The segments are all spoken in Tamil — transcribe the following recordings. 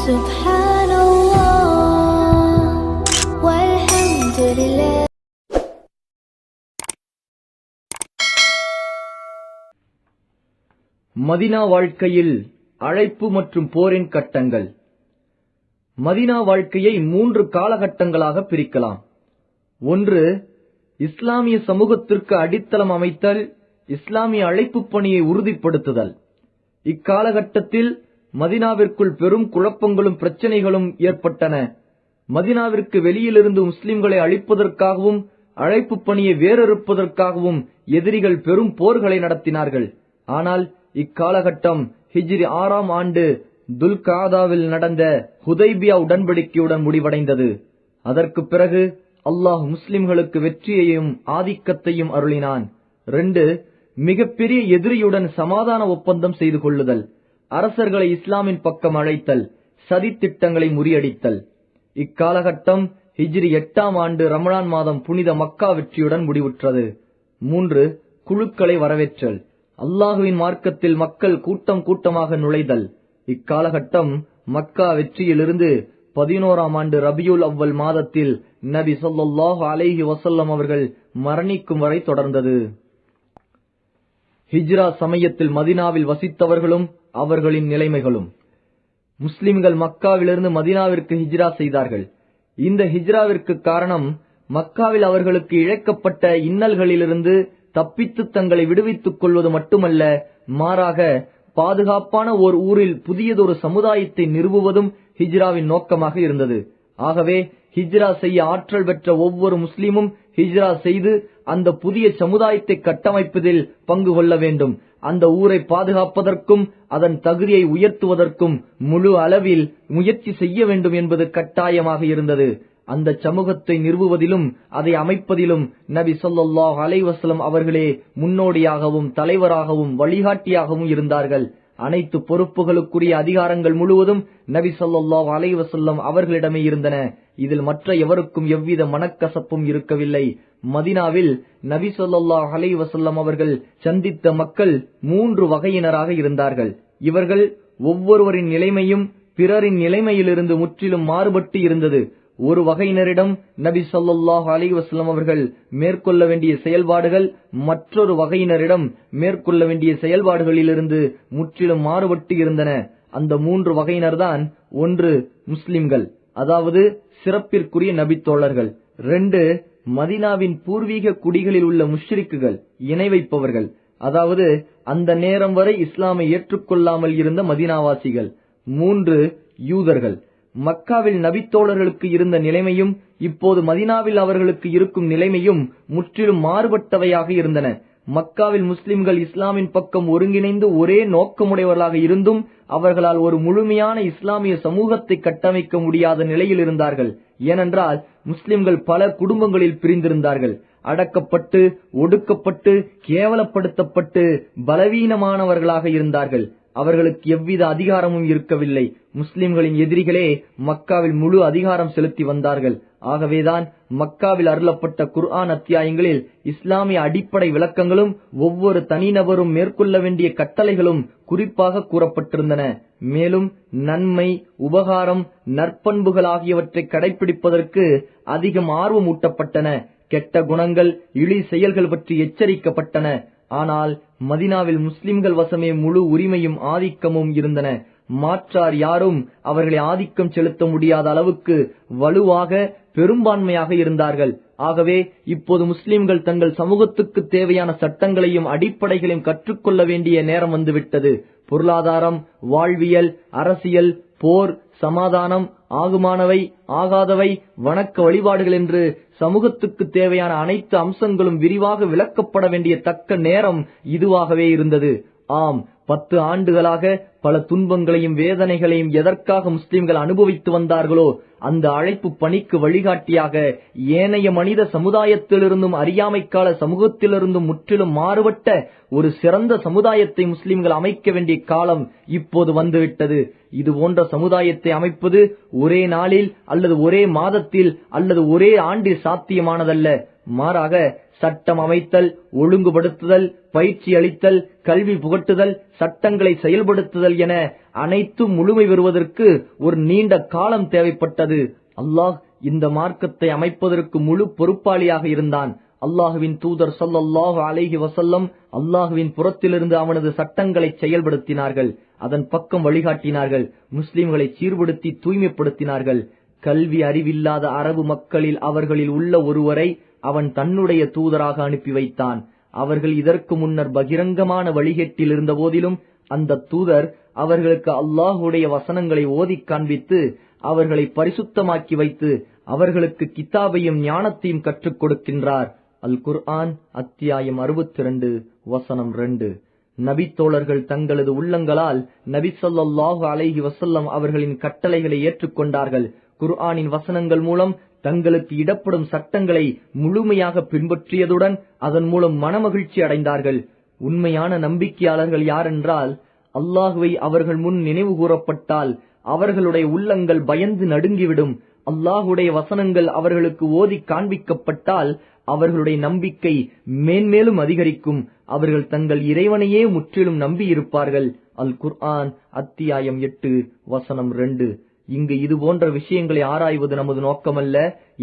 மதினா வாழ்க்கையில் அழைப்பு மற்றும் போரின் கட்டங்கள். மதினா வாழ்க்கையை மூன்று காலகட்டங்களாக பிரிக்கலாம். ஒன்று இஸ்லாமிய சமூகத்திற்கு அடித்தளம் அமைத்தல் இஸ்லாமிய அழைப்பு பணியை உறுதிப்படுத்துதல். இக்காலகட்டத்தில் மதினாவிற்குள் பெரும் குழப்பங்களும் பிரச்சனைகளும் ஏற்பட்டன. மதினாவிற்கு வெளியிலிருந்து முஸ்லிம்களை அழிப்பதற்காகவும் அழைப்பு பணியை வேறறுப்பதற்காகவும் எதிரிகள் பெரும் போர்களை நடத்தினார்கள். ஆனால் இக்காலகட்டம் ஹிஜ்ரி ஆறாம் ஆண்டு துல்காதாவில் நடந்த ஹுதைபியா உடன்படிக்கையுடன் முடிவடைந்தது. அதற்கு பிறகு அல்லாஹ் முஸ்லிம்களுக்கு வெற்றியையும் ஆதிக்கத்தையும் அருளினான். ரெண்டு மிகப்பெரிய எதிரியுடன் சமாதான ஒப்பந்தம் செய்து கொள்ளுதல். அரசர்களை இஸ்லாமின் பக்கம் அழைத்தல் சதித்திட்டங்களை முறியடித்தல். இக்காலகட்டம் ஹிஜ்ரி எட்டாம் ஆண்டு ரமலான் மாதம் புனித மக்கா வெற்றியுடன் முடிவுற்றது. மூன்று குழுக்களை வரவேற்றல். அல்லாஹுவின் மார்க்கத்தில் மக்கள் கூட்டம் கூட்டமாக நுழைதல். இக்காலகட்டம் மக்கா வெற்றியிலிருந்து பதினோராம் ஆண்டு ரபியுல் அவ்வல் மாதத்தில் நபி சொல்லாஹு அலைஹி வசல்லம் அவர்கள் மரணிக்கும் வரை தொடர்ந்தது. ஹிஜ்ரா சமயத்தில் மதினாவில் வசித்தவர்களும் அவர்களின் நிலைமைகளும். முஸ்லிம்கள் மக்காவிலிருந்து மதினாவிற்கு ஹிஜ்ரா செய்தார்கள். இந்த ஹிஜ்ராவிற்கு காரணம் மக்காவில் அவர்களுக்கு இழைக்கப்பட்ட இன்னல்களிலிருந்து தப்பித்து தங்களை விடுவித்துக் கொள்வது மட்டுமல்ல மாறாக பாதுகாப்பான ஓர் ஊரில் புதியதொரு சமுதாயத்தை நிறுவுவதும் ஹிஜ்ராவின் நோக்கமாக இருந்தது. ஆகவே ஹிஜ்ரா செய்ய ஆற்றல் பெற்ற ஒவ்வொரு முஸ்லிமும் ஹிஜ்ரா செய்து அந்த புதிய சமுதாயத்தை கட்டமைப்பதில் பங்கு கொள்ள வேண்டும். அந்த ஊரை பாதுகாப்பதற்கும் அதன் தகுதியை உயர்த்துவதற்கும் முழு அளவில் முயற்சி செய்ய வேண்டும் என்பது கட்டாயமாக இருந்தது. அந்த சமூகத்தை நிறுவுவதிலும் அதை அமைப்பதிலும் நபி சொல்லாஹ் அலைஹி அவர்களே முன்னோடியாகவும் தலைவராகவும் வழிகாட்டியாகவும் இருந்தார்கள். அனைத்து பொறுப்புகளுக்குரிய அதிகாரங்கள் முழுவதும் நபி சொல்லாஹ் அலைவசல்லம் அவர்களிடமே இருந்தன. இதில் மற்ற எவருக்கும் எவ்வித மனக்கசப்பும் இருக்கவில்லை. மதினாவில் நபி ஸல்லல்லாஹு அலைவசல்லம் அவர்கள் சந்தித்த மக்கள் மூன்று வகையினராக இருந்தார்கள். இவர்கள் ஒவ்வொருவரின் நிலைமையும் பிறரின் நிலைமையிலிருந்து முற்றிலும் மாறுபட்டு இருந்தது. ஒரு வகையினரிடம் நபி சொல்லாஹ் அலி வஸ்லம் அவர்கள் மேற்கொள்ள வேண்டிய செயல்பாடுகள் மற்றொரு வகையினரிடம் மேற்கொள்ள வேண்டிய செயல்பாடுகளிலிருந்து முற்றிலும் மாறுபட்டு இருந்தன. அந்த மூன்று வகையினர்தான் ஒன்று முஸ்லிம்கள் அதாவது சிறப்பிற்குரிய நபித்தோழர்கள். ரெண்டு மதினாவின் பூர்வீக குடிகளில் உள்ள முஷ்ரிக்குகள் இணை வைப்பவர்கள். அதாவது அந்த நேரம் வரை இஸ்லாமை ஏற்றுக்கொள்ளாமல் இருந்த மதினாவாசிகள். மூன்று யூதர்கள். மக்காவில் நபித்தோழர்களுக்கு இருந்த நிலைமையும் இப்போது மதினாவில் அவர்களுக்கு இருக்கும் நிலைமையும் முற்றிலும் மாறுபட்டவையாக இருந்தன. மக்காவில் முஸ்லிம்கள் இஸ்லாமின் பக்கம் ஒருங்கிணைந்து ஒரே நோக்கமுடையவர்களாக இருந்தும் அவர்களால் ஒரு முழுமையான இஸ்லாமிய சமூகத்தை கட்டமைக்க முடியாத நிலையில் இருந்தார்கள். ஏனென்றால் முஸ்லிம்கள் பல குடும்பங்களில் பிரிந்திருந்தார்கள். அடக்கப்பட்டு ஒடுக்கப்பட்டு கேவலப்படுத்தப்பட்டு பலவீனமானவர்களாக இருந்தார்கள். அவர்களுக்கு எவ்வித அதிகாரமும் இருக்கவில்லை. முஸ்லிம்களின் எதிரிகளே மக்காவில் முழு அதிகாரம் செலுத்தி வந்தார்கள். ஆகவேதான் மக்காவில் அருளப்பட்ட குர்ஆன் அத்தியாயங்களில் இஸ்லாமிய அடிப்படை விளக்கங்களும் ஒவ்வொரு தனிநபரும் மேற்கொள்ள வேண்டிய கட்டளைகளும் குறிப்பாக கூறப்பட்டிருந்தன. மேலும் நன்மை உபகாரம் நற்பண்புகள் ஆகியவற்றை கடைபிடிப்பதற்கு அதிகம் ஆர்வம் ஊட்டப்பட்டன கெட்ட குணங்கள் இழி செயல்கள் பற்றி எச்சரிக்கப்பட்டன. ஆனால் மதினாவில் முஸ்லிம்கள் வசமே முழு உரிமையும் ஆதிக்கமும் இருந்தன. மாற்றார் யாரும் அவர்களை ஆதிக்கம் செலுத்த முடியாத அளவுக்கு வலுவாக பெரும்பான்மையாக இருந்தார்கள். ஆகவே இப்போது முஸ்லிம்கள் தங்கள் சமூகத்துக்கு தேவையான சட்டங்களையும் அடிப்படைகளையும் கற்றுக்கொள்ள வேண்டிய நேரம் வந்துவிட்டது. பொருளாதாரம் வாழ்வியல் அரசியல் போர் சமாதானம் ஆகுமானவை ஆகாதவை வணக்க வழிபாடுகள் என்று சமூகத்துக்கு தேவையான அனைத்து அம்சங்களும் விரிவாக விளக்கப்பட வேண்டிய தக்க நேரம் இதுவாகவே இருந்தது. ஆம் பத்து ஆண்டுகளாக பல துன்பங்களையும் வேதனைகளையும் எதற்காக முஸ்லிம்கள் அனுபவித்து வந்தார்களோ அந்த அழைப்பு பணிக்கு வழிகாட்டியாக ஏனைய மனித சமுதாயத்திலிருந்தும் அறியாமைக்கால சமூகத்திலிருந்தும் முற்றிலும் மாறுபட்ட ஒரு சிறந்த சமுதாயத்தை முஸ்லிம்கள் அமைக்க வேண்டிய காலம் இப்போது வந்துவிட்டது. இது போன்ற சமுதாயத்தை அமைப்பது ஒரே நாளில் அல்லது ஒரே மாதத்தில் அல்லது ஒரே ஆண்டில் சாத்தியமானதல்ல. மாறாக சட்டம் அமைத்தல் ஒழுங்குபடுத்துதல் பயிற்சி அளித்தல் கல்வி புகட்டுதல் சட்டங்களை செயல்படுத்துதல் என அனைத்தும் முழுமை பெறுவதற்கு ஒரு நீண்ட காலம் தேவைப்பட்டது. அல்லாஹ் இந்த மார்க்கத்தை அமைப்பதற்கு முழு பொறுப்பாளியாக இருந்தான். அல்லாஹுவின் தூதர் சொல்லல்லாஹு அலைஹி வசல்லம் அல்லாஹுவின் புறத்திலிருந்து அவனது சட்டங்களை செயல்படுத்தினார்கள். அதன் பக்கம் வழிகாட்டினார்கள். முஸ்லிம்களை சீர்படுத்தி தூய்மைப்படுத்தினார்கள். கல்வி அறிவில்லாத அரபு மக்களில் அவர்களில் உள்ள ஒருவரை அவன் தன்னுடைய தூதராக அனுப்பி வைத்தான். அவர்கள் இதற்கு முன்னர் பகிரங்கமான வழிகேட்டில் இருந்த போதிலும் அந்த தூதர் அவர்களுக்கு அல்லாஹுடைய வசனங்களை ஓதிக் காண்பித்து அவர்களை பரிசுத்தமாக்கி வைத்து அவர்களுக்கு கித்தாபையும் ஞானத்தையும் கற்றுக் கொடுக்கின்றார். அல் குர்ஆன் அத்தியாயம் அறுபத்தி ரெண்டு வசனம் ரெண்டு. நபித்தோழர்கள் தங்களது உள்ளங்களால் நபி ஸல்லல்லாஹு அலைஹி வசல்லம் அவர்களின் கட்டளைகளை ஏற்றுக்கொண்டார்கள். குர்ஆனின் வசனங்கள் மூலம் தங்களுக்கு இடப்படும் சட்டங்களை முழுமையாக பின்பற்றியதுடன் அதன் மூலம் மனமகிழ்ச்சி அடைந்தார்கள். உண்மையான நம்பிக்கையாளர்கள் யாரென்றால் அல்லாஹுவை அவர்கள் முன் நினைவு கூறப்பட்டால் அவர்களுடைய உள்ளங்கள் பயந்து நடுங்கிவிடும். அல்லாஹுடைய வசனங்கள் அவர்களுக்கு ஓதி காண்பிக்கப்பட்டால் அவர்களுடைய நம்பிக்கை மேன்மேலும் அதிகரிக்கும். அவர்கள் தங்கள் இறைவனையே முற்றிலும் நம்பியிருப்பார்கள். அல் குர்ஆன் அத்தியாயம் எட்டு வசனம் ரெண்டு. இங்கு இது போன்ற விஷயங்களை ஆராய்வது நமது நோக்கமல்ல.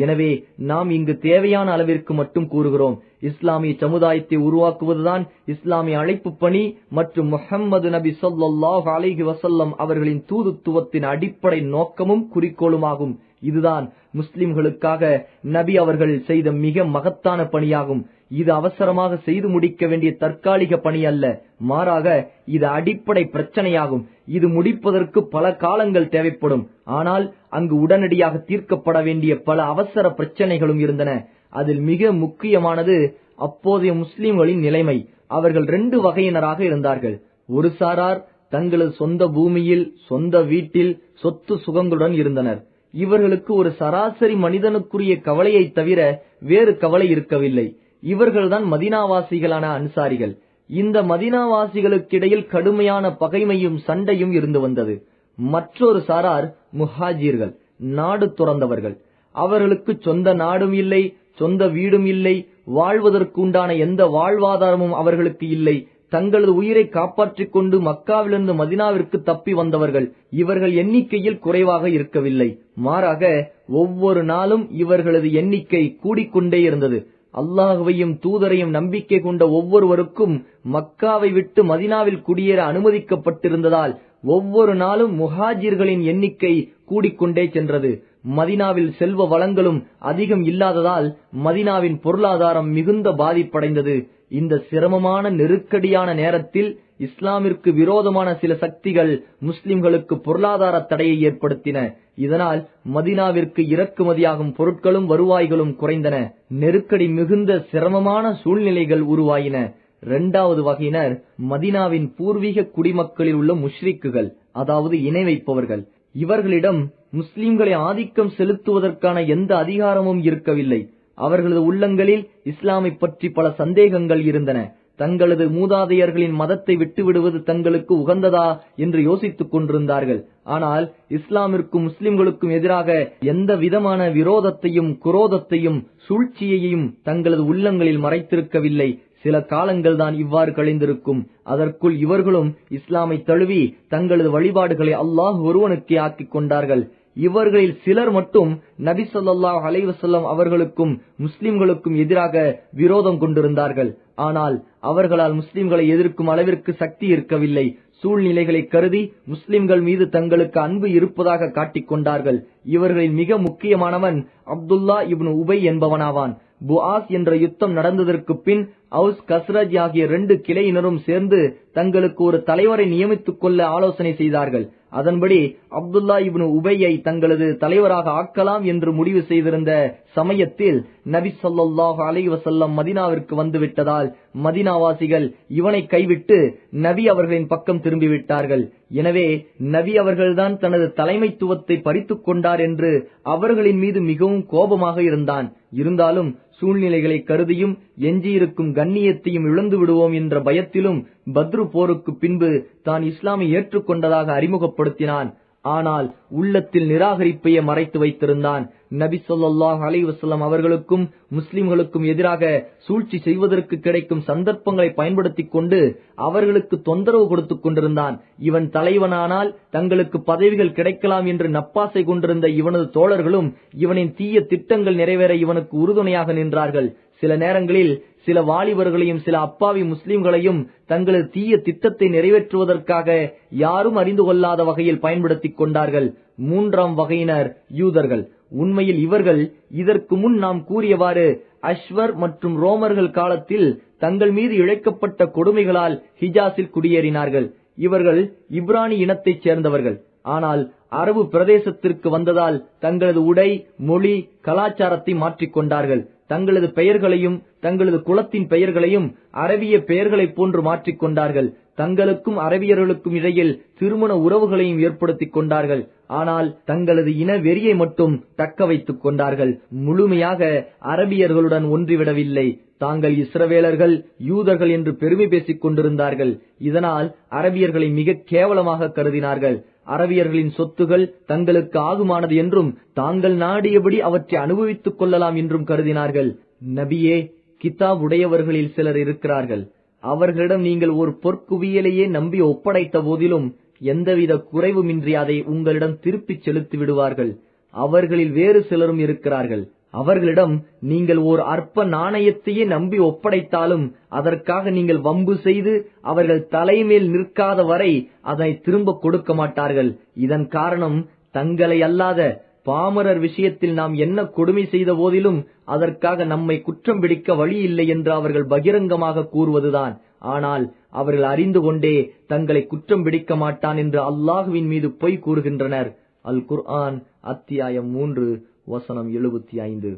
எனவே நாம் இங்கு தேவையான அளவிற்கு மட்டும் கூறுகிறோம். இஸ்லாமிய சமுதாயத்தை உருவாக்குவதுதான் இஸ்லாமிய அழைப்பு பணி மற்றும் முஹம்மது நபி சொல்லாஹ் அலிஹி வசல்லம் அவர்களின் தூதுத்துவத்தின் அடிப்படை நோக்கமும் குறிக்கோளுமாகும். இதுதான் முஸ்லிம்களுக்காக நபி அவர்கள் செய்த மிக மகத்தான பணியாகும். இது அவசரமாக செய்து முடிக்க வேண்டிய தற்காலிக பணி அல்ல. மாறாக இது அடிப்படை பிரச்சனையாகும். இது முடிப்பதற்கு பல காலங்கள் தேவைப்படும். ஆனால் அங்கு உடனடியாக தீர்க்கப்பட வேண்டிய பல அவசர பிரச்சனைகளும் இருந்தன. அதில் மிக முக்கியமானது அப்போதைய முஸ்லிம்களின் நிலைமை. அவர்கள் ரெண்டு வகையினராக இருந்தார்கள். ஒரு சாரார் தங்களது சொந்த பூமியில் சொந்த வீட்டில் சொத்து சுகங்களுடன் இருந்தனர். இவர்களுக்கு ஒரு சராசரி மனிதனுக்குரிய கவலையை தவிர வேறு கவலை இருக்கவில்லை. இவர்கள்தான் மதினாவாசிகளான அன்சாரிகள். இந்த மதினாவாசிகளுக்கிடையில் கடுமையான பகைமையும் சண்டையும் இருந்து வந்தது. மற்றொரு சாரார் முஹாஜிர்கள் நாடு துறந்தவர்கள். அவர்களுக்கு சொந்த நாடும் இல்லை சொந்த வீடும் இல்லை வாழ்வதற்குண்டான எந்த வாழ்வாதாரமும் அவர்களுக்கு இல்லை. தங்களது உயிரை காப்பாற்றிக் கொண்டு மக்காவிலிருந்து மதினாவிற்கு தப்பி வந்தவர்கள் இவர்கள் எண்ணிக்கையில் குறைவாக இருக்கவில்லை. மாறாக ஒவ்வொரு நாளும் இவர்களது எண்ணிக்கை கூடிக்கொண்டே இருந்தது. அல்லாஹுவையும் தூதரையும் நம்பிக்கை கொண்ட ஒவ்வொருவருக்கும் மக்காவை விட்டு மதினாவில் குடியேற அனுமதிக்கப்பட்டிருந்ததால் ஒவ்வொரு நாளும் முஹாஜிர்களின் எண்ணிக்கை கூடிக்கொண்டே சென்றது. மதினாவில் செல்வ வளங்களும் அதிகம் இல்லாததால் மதினாவின் பொருளாதாரம் மிகுந்த பாதிப்படைந்தது. இந்த சிரமமான நெருக்கடியான நேரத்தில் இஸ்லாமிற்கு விரோதமான சில சக்திகள் முஸ்லிம்களுக்கு பொருளாதார தடையை ஏற்படுத்தின. இதனால் மதினாவிற்கு இறக்குமதியாகும் பொருட்களும் வருவாய்களும் குறைந்தன. நெருக்கடி மிகுந்த சிரமமான சூழ்நிலைகள் உருவாயின. இரண்டாவது வகையினர் மதினாவின் பூர்வீக குடிமக்களில் உள்ள முஷ்ரிக்குகள் அதாவது இணை வைப்பவர்கள். இவர்களிடம் முஸ்லிம்களை ஆதிக்கம் செலுத்துவதற்கான எந்த அதிகாரமும் இருக்கவில்லை. அவர்களது உள்ளங்களில் இஸ்லாமை பற்றி பல சந்தேகங்கள் இருந்தன. தங்களது மூதாதையர்களின் மதத்தை விட்டுவிடுவது தங்களுக்கு உகந்ததா என்று யோசித்துக் கொண்டிருந்தார்கள். ஆனால் இஸ்லாமிற்கும் முஸ்லிம்களுக்கும் எதிராக எந்த விதமான விரோதத்தையும் குரோதத்தையும் சூழ்ச்சியையும் தங்களது உள்ளங்களில் மறைத்திருக்கவில்லை. சில காலங்கள் தான் இவ்வாறு கழிந்திருக்கும். அதற்குள் இவர்களும் இஸ்லாமை தழுவி தங்களது வழிபாடுகளை அல்லாஹ் ஒருவனுக்கே ஆக்கிக் கொண்டார்கள். இவர்களில் சிலர் மட்டும் நபி சொல்லாஹ் அலைவசல்லம் அவர்களுக்கும் முஸ்லிம்களுக்கும் எதிராக விரோதம் கொண்டிருந்தார்கள். ஆனால் அவர்களால் முஸ்லிம்களை எதிர்க்கும் அளவிற்கு சக்தி இருக்கவில்லை. சூழ்நிலைகளை கருதி முஸ்லிம்கள் மீது தங்களுக்கு அன்பு இருப்பதாக காட்டிக்கொண்டார்கள் இவர்களில் மிக முக்கியமானவன் அப்துல்லா இப்னு உபை என்பவனாவான். புஆஸ் என்ற யுத்தம் நடந்ததற்கு பின் அவுஸ் கஸ்ரஜ் ஆகிய ரெண்டு கிளையினரும் சேர்ந்து தங்களுக்கு ஒரு தலைவரை நியமித்துக் கொள்ள ஆலோசனை செய்தார்கள். அதன்படி அப்துல்லா இப்னு உபையை தங்களது தலைவராக ஆக்கலாம் என்று முடிவு செய்திருந்த சமயத்தில் நபி சொல்லாஹு அலைவசல்லம் மதினாவிற்கு வந்துவிட்டதால் மதினாவாசிகள் இவனை கைவிட்டு நபி அவர்களின் பக்கம் திரும்பிவிட்டார்கள் எனவே நபி அவர்கள்தான் தனது தலைமைத்துவத்தை பறித்துக் கொண்டார் என்று அவர்களின் மீது மிகவும் கோபமாக இருந்தான். இருந்தாலும் சூழ்நிலைகளை கருதியும் எஞ்சியிருக்கும் கண்ணியத்தையும் இழந்து விடுவோம் என்ற பயத்திலும் பத்ரு போருக்கு பின்பு தான் இஸ்லாமை ஏற்றுக்கொண்டதாக அறிமுகப்படுத்தினான். ஆனால் உள்ளத்தில் நிராகரிப்பையே மறைத்து வைத்திருந்தான். நபி சொல்லாஹ் அலைஹி அவர்களுக்கும் முஸ்லிம்களுக்கும் எதிராக சூழ்ச்சி செய்வதற்கு கிடைக்கும் சந்தர்ப்பங்களை பயன்படுத்திக் கொண்டு அவர்களுக்கு தொந்தரவு கொடுத்துக் கொண்டிருந்தான். இவன் தலைவனானால் தங்களுக்கு பதவிகள் கிடைக்கலாம் என்று நப்பாசை கொண்டிருந்த இவனது தோழர்களும் இவனின் தீய திட்டங்கள் நிறைவேற இவனுக்கு உறுதுணையாக நின்றார்கள். சில நேரங்களில் சில வாலிபர்களையும் சில அப்பாவி முஸ்லிம்களையும் தங்களது தீய திட்டத்தை நிறைவேற்றுவதற்காக யாரும் அறிந்து கொள்ளாத வகையில் பயன்படுத்திக் கொண்டார்கள். மூன்றாம் வகையினர் யூதர்கள். உண்மையில் இவர்கள் இதற்கு முன் நாம் கூறியவாறு அஸ்வர் மற்றும் ரோமர்கள் காலத்தில் தங்கள் மீது இழைக்கப்பட்ட கொடுமைகளால் ஹிஜாஸில் குடியேறினார்கள். இவர்கள் இப்ரானி இனத்தைச் சேர்ந்தவர்கள். ஆனால் அரபு பிரதேசத்திற்கு வந்ததால் தங்களது உடை மொழி கலாச்சாரத்தை மாற்றிக்கொண்டார்கள் தங்களது பெயர்களையும் தங்களது குலத்தின் பெயர்களையும் அரபிய பெயர்களைப் போன்று மாற்றிக்கொண்டார்கள் தங்களுக்கும் அரபியர்களுக்கும் இடையில் திருமண உறவுகளையும் ஏற்படுத்திக் கொண்டார்கள். ஆனால் தங்களது இன வெறியை மட்டும் தக்க வைத்துக் கொண்டார்கள். முழுமையாக அரபியர்களுடன் ஒன்றிவிடவில்லை. தாங்கள் இஸ்ரவேலர்கள் யூதர்கள் என்று பெருமை பேசிக் கொண்டிருந்தார்கள். இதனால் அரபியர்களை மிக கேவலமாக கருதினார்கள். அரபியர்களின் சொத்துகள் தங்களுக்கு ஆகுமானது என்றும் தாங்கள் நாடியபடி அவற்றை அனுபவித்துக் கொள்ளலாம் என்றும் கருதினார்கள். நபியே கிதாப் உடையவர்களில் சிலர் இருக்கிறார்கள். அவர்களிடம் நீங்கள் ஒரு பொற்குவியலையே நம்பி ஒப்படைத்த போதிலும் எந்தவித குறைவுமின்றி அதை உங்களிடம் திருப்பிச் செலுத்தி விடுவார்கள். அவர்களில் வேறு சிலரும் இருக்கிறார்கள். அவர்களிடம் நீங்கள் ஓர் அற்ப நாணயத்தையே நம்பி ஒப்படைத்தாலும் அதற்காக நீங்கள் வம்பு செய்து அவர்கள் தலைமேல் நிற்காத வரை அதை திரும்ப கொடுக்க மாட்டார்கள். இதன் காரணம் தங்களை அல்லாத பாமரர் விஷயத்தில் நாம் என்ன கொடுமை செய்த போதிலும் அதற்காக நம்மை குற்றம் பிடிக்க வழி இல்லை என்று அவர்கள் பகிரங்கமாக கூறுவதுதான். ஆனால் அவர்கள் அறிந்து கொண்டே தங்களை குற்றம் பிடிக்க மாட்டான் என்று அல்லாஹுவின் மீது பொய் கூறுகின்றனர். அல் குர்ஆன் அத்தியாயம் மூன்று வசனம் எழுபத்தி ஐந்து.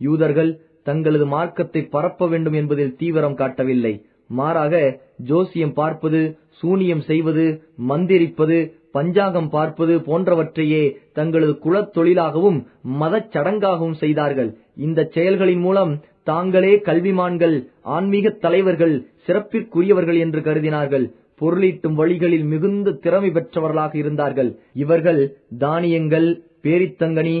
யூதர்கள் தங்களது மார்க்கத்தை பரப்ப வேண்டும் என்பதில் தீவிரம் காட்டவில்லை. மாறாக ஜோசியம் பார்ப்பது சூனியம் செய்வது மந்திரிப்பது பஞ்சாங்கம் பார்ப்பது போன்றவற்றையே தங்களது குலத் தொழிலாகவும் மதச் சடங்காகவும் செய்தார்கள். இந்த செயல்களின் மூலம் தாங்களே கல்விமான்கள் ஆன்மீக தலைவர்கள் சிறப்பிற்குரியவர்கள் என்று கருதினார்கள். பொருளீட்டும் வழிகளில் மிகுந்த திறமை பெற்றவர்களாக இருந்தார்கள். இவர்கள் தானியங்கள் பேரித்தங்கனி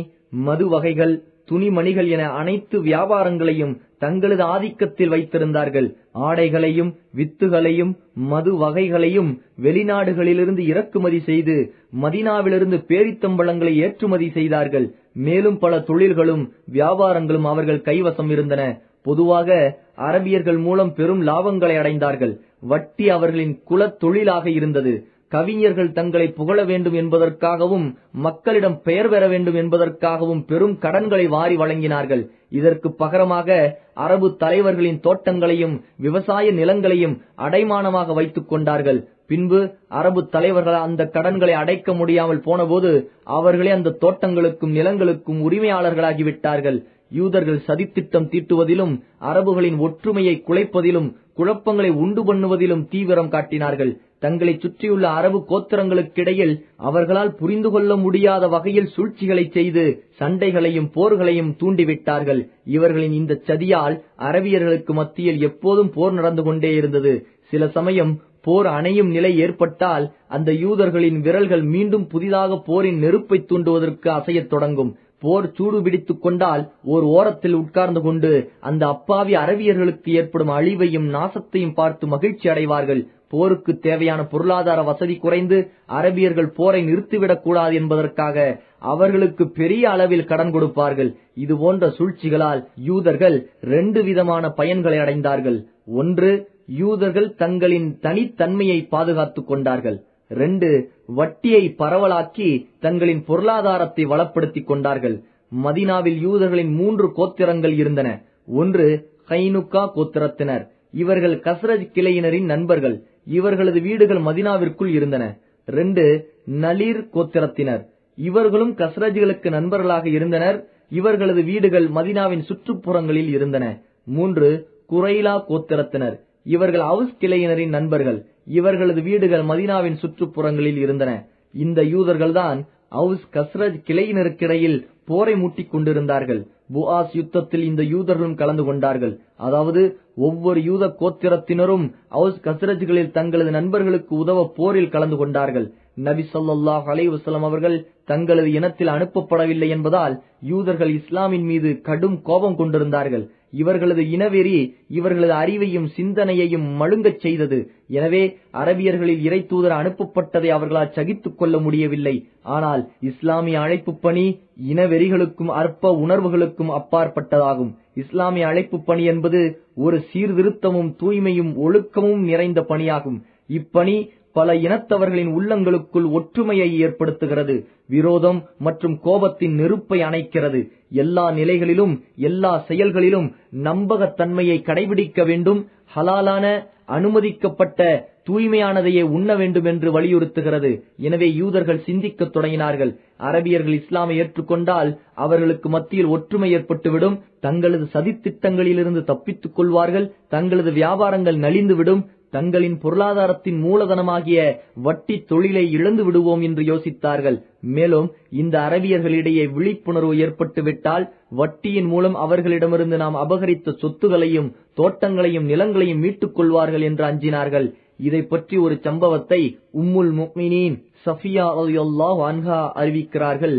மது வகைகள் துணிமணிகள் என அனைத்து வியாபாரங்களையும் தங்களது ஆதிக்கத்தில் வைத்திருந்தார்கள். ஆடைகளையும் வித்துகளையும் மது வகைகளையும் வெளிநாடுகளிலிருந்து இறக்குமதி செய்து மதினாவிலிருந்து பேரித்தம்பழங்களை ஏற்றுமதி செய்தார்கள். மேலும் பல தொழில்களும் வியாபாரங்களும் அவர்கள் கைவசம் இருந்தன. பொதுவாக அரபியர்கள் மூலம் பெரும் லாபங்களை அடைந்தார்கள். வட்டி அவர்களின் குலத் தொழிலாக இருந்தது. கவிஞர்கள் தங்களை புகழ வேண்டும் என்பதற்காகவும் மக்களிடம் பெயர் பெற வேண்டும் என்பதற்காகவும் பெரும் கடன்களை வாரி வழங்கினார்கள். இதற்கு பகரமாக அரபு தலைவர்களின் தோட்டங்களையும் விவசாய நிலங்களையும் அடைமானமாக வைத்துக் கொண்டார்கள். பின்பு அரபு தலைவர்கள் அந்த கடன்களை அடைக்க முடியாமல் போனபோது அவர்களே அந்த தோட்டங்களுக்கும் நிலங்களுக்கும் உரிமையாளர்களாகிவிட்டார்கள் யூதர்கள் சதித்திட்டம் தீட்டுவதிலும் அரபுகளின் ஒற்றுமையை குலைப்பதிலும் குழப்பங்களை உண்டு பண்ணுவதிலும் தீவிரம் காட்டினார்கள். தங்களை சுற்றியுள்ள அரபு கோத்திரங்களுக்கிடையில் அவர்களால் புரிந்து கொள்ள முடியாத வகையில் சூழ்ச்சிகளை செய்து சண்டைகளையும் போர்களையும் தூண்டிவிட்டார்கள். இவர்களின் இந்த சதியால் அரபியர்களுக்கு மத்தியில் எப்போதும் போர் நடந்து கொண்டே இருந்தது. சில சமயம் போர் அணையும் நிலை ஏற்பட்டால் அந்த யூதர்களின் விரல்கள் மீண்டும் புதிதாக போரின் நெருப்பை தூண்டுவதற்கு அசையத் தொடங்கும். போர் சூடு பிடித்துக் கொண்டால் ஓர் ஓரத்தில் உட்கார்ந்து கொண்டு அந்த அப்பாவி அரபியர்களுக்கு ஏற்படும் அழிவையும் நாசத்தையும் பார்த்து மகிழ்ச்சி அடைவார்கள். போருக்கு தேவையான பொருளாதார வசதி குறைந்து அரபியர்கள் போரை நிறுத்திவிடக் கூடாது என்பதற்காக அவர்களுக்கு பெரிய அளவில் கடன் கொடுப்பார்கள். இது போன்ற சூழ்ச்சிகளால் யூதர்கள் ரெண்டு விதமான பயன்களை அடைந்தார்கள். ஒன்று யூதர்கள் தங்களின் தனித்தன்மையை பாதுகாத்துக் கொண்டார்கள். ரெண்டு வட்டியை பரவலாக்கி தங்களின் பொருளாதாரத்தை வளப்படுத்திக் கொண்டார்கள். மதினாவில் யூதர்களின் மூன்று கோத்திரங்கள் இருந்தன. ஒன்று ஹைனுக்கா கோத்திரத்தினர். இவர்கள் கஸ்ரஜ் கிளையினரின் நண்பர்கள். இவர்களது வீடுகள் மதினாவிற்குள் இருந்தன. ரெண்டு நலீர் கோத்திரத்தினர். இவர்களும் கஸ்ரஜ்களுக்கு நண்பர்களாக இருந்தனர். இவர்களது வீடுகள் மதினாவின் சுற்றுப்புறங்களில் இருந்தன. மூன்று குரைலா கோத்திரத்தினர். இவர்கள் அவுஸ் கிளையினரின் நண்பர்கள். இவர்களது வீடுகள் மதினாவின் சுற்றுப்புறங்களில் இருந்தன. இந்த யூதர்கள்தான் அவுஸ் கஸ்ரஜ் கிளையினருக்கிடையில் போரை மூட்டிக் கொண்டிருந்தார்கள். புஆஸ் யுத்தத்தில் இந்த யூதர்களும் கலந்து கொண்டார்கள். அதாவது ஒவ்வொரு யூத கோத்திரத்தினரும் அவுஸ் கசரஜ்களில் தங்களது நண்பர்களுக்கு உதவ போரில் கலந்து கொண்டார்கள். நபி சொல்லாஹ் அலைவசலம் அவர்கள் தங்களது இனத்தில் அனுப்பப்படவில்லை என்பதால் யூதர்கள் இஸ்லாமின் மீது கடும் கோபம் கொண்டிருந்தார்கள். இவர்களது இனவெறி இவர்களது அறிவையும் சிந்தனையையும் மழுங்கச் செய்தது. எனவே அரபியர்களில் இறை தூதர் அனுப்பப்பட்டதை அவர்களால் சகித்துக் கொள்ள முடியவில்லை. ஆனால் இஸ்லாமிய அழைப்பு பணி இனவெறிகளுக்கும் அற்ப உணர்வுகளுக்கும் அப்பாற்பட்டதாகும். இஸ்லாமிய அழைப்பு பணி என்பது ஒரு சீர்திருத்தமும் தூய்மையும் ஒழுக்கமும் நிறைந்த பணியாகும். இப்பணி பல இனத்தவர்களின் உள்ளங்களுக்குள் ஒற்றுமையை ஏற்படுத்துகிறது. விரோதம் மற்றும் கோபத்தின் நெருப்பை அணைக்கிறது. எல்லா நிலைகளிலும் எல்லா செயல்களிலும் நம்பகத்தன்மையை கடைபிடிக்க வேண்டும். ஹலாலான அனுமதிக்கப்பட்ட தூய்மையானதையே உண்ண வேண்டும் என்று வலியுறுத்துகிறது. எனவே யூதர்கள் சிந்திக்கத் தொடங்கினார்கள். அரபியர்கள் இஸ்லாமை ஏற்றுக்கொண்டால் அவர்களுக்கு மத்தியில் ஒற்றுமை ஏற்பட்டுவிடும். தங்களது சதித்திட்டங்களிலிருந்து தப்பித்துக் கொள்வார்கள். தங்களது வியாபாரங்கள் நலிந்துவிடும். தங்களின் பொருளாதாரத்தின் மூலதனமாகிய வட்டி தொழிலை இழந்து விடுவோம் என்று யோசித்தார்கள். மேலும் இந்த அரபியர்களிடையே விழிப்புணர்வு ஏற்பட்டுவிட்டால் வட்டியின் மூலம் அவர்களிடமிருந்து நாம் அபகரித்த சொத்துகளையும் தோட்டங்களையும் நிலங்களையும் மீட்டுக் கொள்வார்கள் என்று அஞ்சினார்கள். இதை பற்றி ஒரு சம்பவத்தை உம்முல் முக்மினின் சஃபியா அன்ஹா அறிவிக்கிறார்கள்.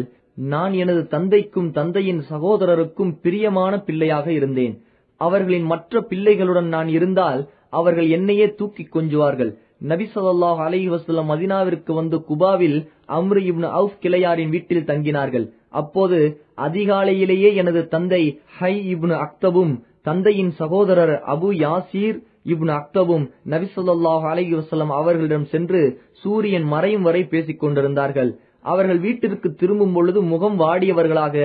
நான் எனது தந்தைக்கும் தந்தையின் சகோதரருக்கும் பிரியமான பிள்ளையாக இருந்தேன். அவர்களின் மற்ற பிள்ளைகளுடன் நான் இருந்தால் அவர்கள் என்னையே தூக்கி கொஞ்சுவார்கள். நபி சொல்லாஹ் அலைஹி வசல்லம் மதினாவிற்கு வந்து குபாவில் அம்ரு இப்னு அவுஃப் கிளையாரின் வீட்டில் தங்கினார்கள். அப்போது அதிகாலையிலேயே எனது தந்தை ஹை இப்னு அக்தபும் தந்தையின் சகோதரர் அபு யாசீர் இப்னு அக்தபும் நபிசல்லாஹ் அலஹி வசலம் அவர்களிடம் சென்று சூரியன் மறையும் வரை பேசிக் கொண்டிருந்தார்கள். அவர்கள் வீட்டிற்கு திரும்பும் பொழுது முகம் வாடியவர்களாக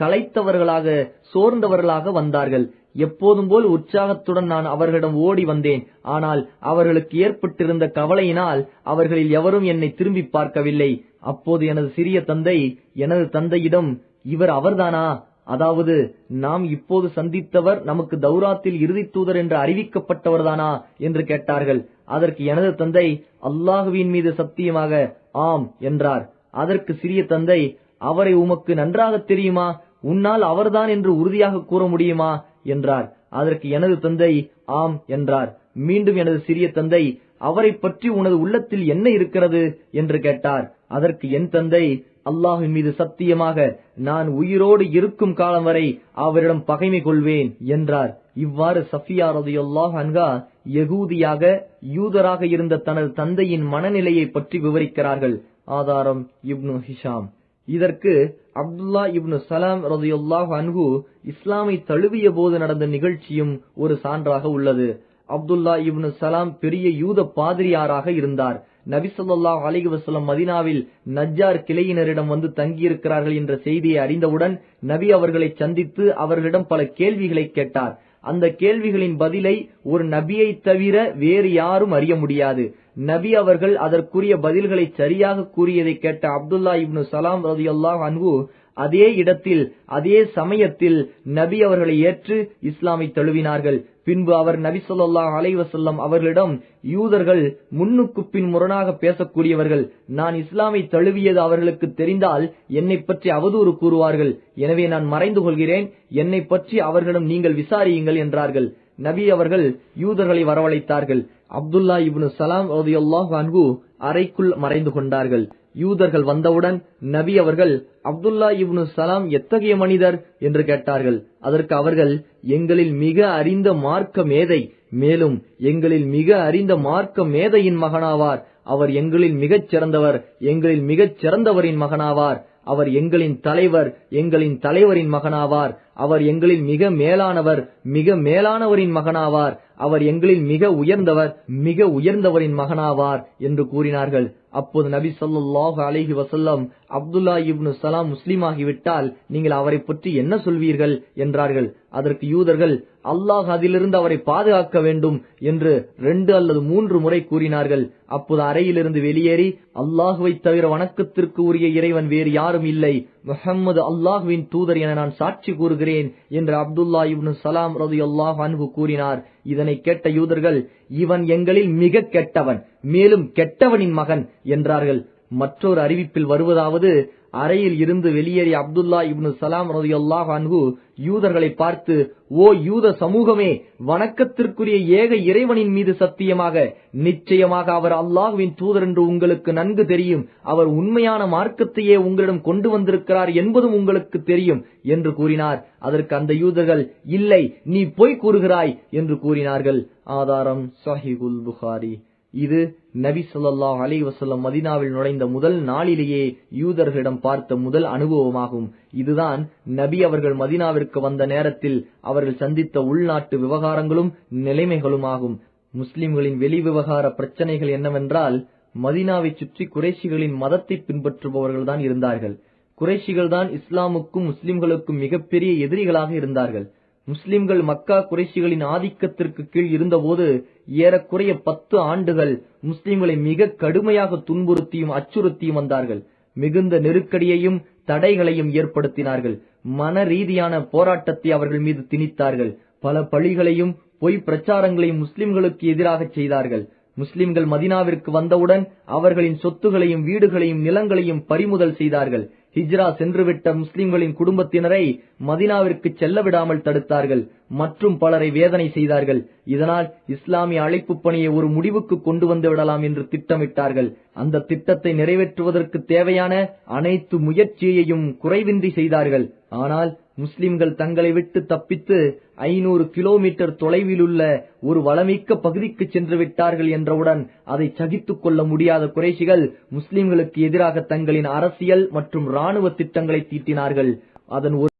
களைத்தவர்களாக சோர்ந்தவர்களாக வந்தார்கள். எப்போதும் போல் உற்சாகத்துடன் நான் அவர்களிடம் ஓடி வந்தேன். ஆனால் அவர்களுக்கு ஏற்பட்டிருந்த கவலையினால் அவர்களில் எவரும் என்னை திரும்பி பார்க்கவில்லை. அப்போது எனது சிறிய தந்தை எனது தந்தையிடம் இவர் அவர்தானா? அதாவது நாம் இப்போது சந்தித்தவர் நமக்கு தௌராத்தில் இறுதி தூதர் என்று அறிவிக்கப்பட்டவர்தானா? என்று கேட்டார்கள். அதற்கு எனது தந்தை அல்லாஹுவின் மீது சத்தியமாக ஆம் என்றார். அதற்கு சிறிய தந்தை அவரை உமக்கு நன்றாக தெரியுமா? உன்னால் அவர்தான் என்று உறுதியாக கூற முடியுமா? என்றார். அதற்கு எனது தந்தை ஆம் என்றார். மீண்டும் எனது சிறிய தந்தை அவரை பற்றி உனது உள்ளத்தில் என்ன இருக்கிறது? என்று கேட்டார். அதற்கு என் தந்தை அல்லாஹின் மீது சத்தியமாக நான் உயிரோடு இருக்கும் காலம் வரை அவரிடம் பகைமை கொள்வேன் என்றார். இவ்வாறு சஃபியா ரதியுல்லாஹ் அன்கா யகூதியாக யூதராக இருந்த தனது தந்தையின் மனநிலையை பற்றி விவரிக்கிறார்கள். ஆதாரம் இப்னு ஹிஷாம். இதற்கு அப்துல்லா இப்னு சலாம் ரதியுல்லாஹ் அன்ஹு இஸ்லாமை தழுவிய போது நடந்த நிகழ்ச்சியும் ஒரு சான்றாக உள்ளது. அப்துல்லா இப்னு சலாம் பெரிய யூத பாதிரியாராக இருந்தார். நபிசல்லா ஸல்லல்லாஹு வசலம் மதினாவில் மதீனாவில் நஜ்ஜார் கிளையினரிடம் வந்து தங்கியிருக்கிறார்கள் என்ற செய்தியை அறிந்தவுடன் நபி அவர்களை சந்தித்து அவர்களிடம் பல கேள்விகளை கேட்டார். அந்த கேள்விகளின் பதிலை ஒரு நபியை தவிர வேறு யாரும் அறிய முடியாது. நபி அவர்கள் அதற்குரிய பதில்களை சரியாக கூறியதை கேட்ட அப்துல்லா இப்னு சலாம் ரதியுல்லாஹ் அன்பு அதே இடத்தில் அதே சமயத்தில் நபி அவர்களை ஏற்று இஸ்லாமை தழுவினார்கள். பின்பு அவர் நபி சொல்லா அலைவசல்லம் அவர்களிடம் யூதர்கள் முன்னுக்கு பின் முரணாக பேசக்கூடியவர்கள். நான் இஸ்லாமை தழுவியது அவர்களுக்கு தெரிந்தால் என்னை பற்றி அவதூறு கூறுவார்கள். எனவே நான் மறைந்து கொள்கிறேன். என்னை பற்றி அவர்களிடம் நீங்கள் விசாரியுங்கள் என்றார்கள். நபி அவர்கள் யூதர்களை வரவழைத்தார்கள். அப்துல்லா இப்னு சலாம் ரலியல்லாஹு அறைக்குள் மறைந்து கொண்டார்கள். யூதர்கள் வந்தவுடன் நபி அவர்கள் அப்துல்லா இப்னு சலாம் எத்தகைய மனிதர்? என்று கேட்டார்கள். அதற்கு அவர்கள் எங்களில் மிக அறிந்த மார்க்க மேதை மேலும் எங்களில் மிக அறிந்த மார்க்க மேதையின் மகனாவார். அவர் எங்களில் மிகச் சிறந்தவர் எங்களில் மிகச் சிறந்தவரின் மகனாவார். அவர் எங்களின் தலைவர் எங்களின் தலைவரின் மகனாவார். அவர் எங்களில் மிக மேலானவர் மிக மேலானவரின் மகனாவார். அவர் எங்களில் மிக உயர்ந்தவர் மிக உயர்ந்தவரின் மகனாவார் என்று கூறினார்கள். அப்போது நபி ஸல்லல்லாஹு அலைஹி வசல்லம் அப்துல்லா இப்னு சலாம் முஸ்லிமாகிவிட்டால் நீங்கள் அவரை பற்றி என்ன சொல்வீர்கள் என்றார்கள். அதற்கு யூதர்கள் அல்லாஹ் அதிலிருந்து அவரை பாதுகாக்க வேண்டும் என்று ரெண்டு அல்லது மூன்று முறை கூறினார்கள். அப்போது அறையிலிருந்து வெளியேறி அல்லாஹுவை தவிர வணக்கத்திற்கு உரிய இறைவன் வேறு யாரும் இல்லை. முஹம்மது அல்லாஹுவின் தூதர் என நான் சாட்சி கூறுகிறேன் என்று அப்துல்லா இப்னு சலாம் ரது அல்லாஹ் அன்பு கூறினார். இதனை கேட்ட யூதர்கள் இவன் எங்களில் மிக கெட்டவன் மேலும் கெட்டவனின் மகன் என்றார்கள். மற்றொரு அறிவிப்பில் வருவதாவது அறையில் இருந்து வெளியேறிய அப்துல்லா இப்னு சலாம் ரலியல்லாஹு அன்ஹு யூதர்களை பார்த்து ஓ யூத சமூகமே வணக்கத்திற்குரிய ஏக இறைவனின் மீது சத்தியமாக நிச்சயமாக அவர் அல்லாஹுவின் தூதர் என்று உங்களுக்கு நன்கு தெரியும். அவர் உண்மையான மார்க்கத்தையே உங்களிடம் கொண்டு வந்திருக்கிறார் என்பதும் உங்களுக்கு தெரியும் என்று கூறினார். அதற்கு அந்த யூதர்கள் இல்லை நீ பொய் கூறுகிறாய் என்று கூறினார்கள். ஆதாரம் சஹிகுல் புகாரி. இது நபி ஸல்லல்லாஹு அலிவசல்லம் வஸல்லம் மதீனாவில் நுழைந்த முதல் நாளிலேயே யூதர்களிடம் பார்த்த முதல் அனுபவமாகும். இதுதான் நபி அவர்கள் மதீனாவிற்கு வந்த நேரத்தில் அவர்கள் சந்தித்த உள்நாட்டு விவகாரங்களும் நிலைமைகளும் ஆகும் முஸ்லிம்களின் வெளி விவகார பிரச்சனைகள் என்னவென்றால் மதினாவை சுற்றி குறைஷிகளின் மதத்தை பின்பற்றுபவர்கள்தான் இருந்தார்கள். குறைஷிகள் தான் இஸ்லாமுக்கும் முஸ்லிம்களுக்கும் மிகப்பெரிய எதிரிகளாக இருந்தார்கள். முஸ்லிம்கள் மக்கா குறைஷிகளின் ஆதிக்கத்திற்கு கீழ் இருந்தபோது ஏறக்குறைய பத்து ஆண்டுகள் முஸ்லிம்களை மிக கடுமையாக துன்புறுத்தியும் அச்சுறுத்தியும் வந்தார்கள். மிகுந்த நெருக்கடியையும் தடைகளையும் ஏற்படுத்தினார்கள். மன ரீதியான போராட்டத்தை அவர்கள் மீது திணித்தார்கள். பல பழிகளையும் பொய் பிரச்சாரங்களையும் முஸ்லிம்களுக்கு எதிராக செய்தார்கள். முஸ்லிம்கள் மதினாவிற்கு வந்தவுடன் அவர்களின் சொத்துகளையும் வீடுகளையும் நிலங்களையும் பறிமுதல் செய்தார்கள். ஹிஜ்ரா சென்றுவிட்ட முஸ்லிம்களின் குடும்பத்தினரை மதினாவிற்கு செல்ல விடாமல் தடுத்தார்கள். மற்றும் பலரை வேதனை செய்தார்கள். இதனால் இஸ்லாமிய அழைப்பு பணியை ஒரு முடிவுக்கு கொண்டு வந்து விடலாம் என்று திட்டமிட்டார்கள். அந்த திட்டத்தை நிறைவேற்றுவதற்கு தேவையான அனைத்து முயற்சியையும் குறைவின்றி செய்தார்கள். ஆனால் முஸ்லிம்கள் தங்களை விட்டு தப்பித்து ஐநூறு கிலோமீட்டர் தொலைவிலுள்ள ஒரு வளமிக்க பகுதிக்கு சென்று விட்டார்கள் என்றவுடன் அதை சகித்துக் கொள்ள முடியாத குறைஷிகள் முஸ்லிம்களுக்கு எதிராக தங்களின் அரசியல் மற்றும் ராணுவ திட்டங்களை தீட்டினார்கள். அதன் ஒரு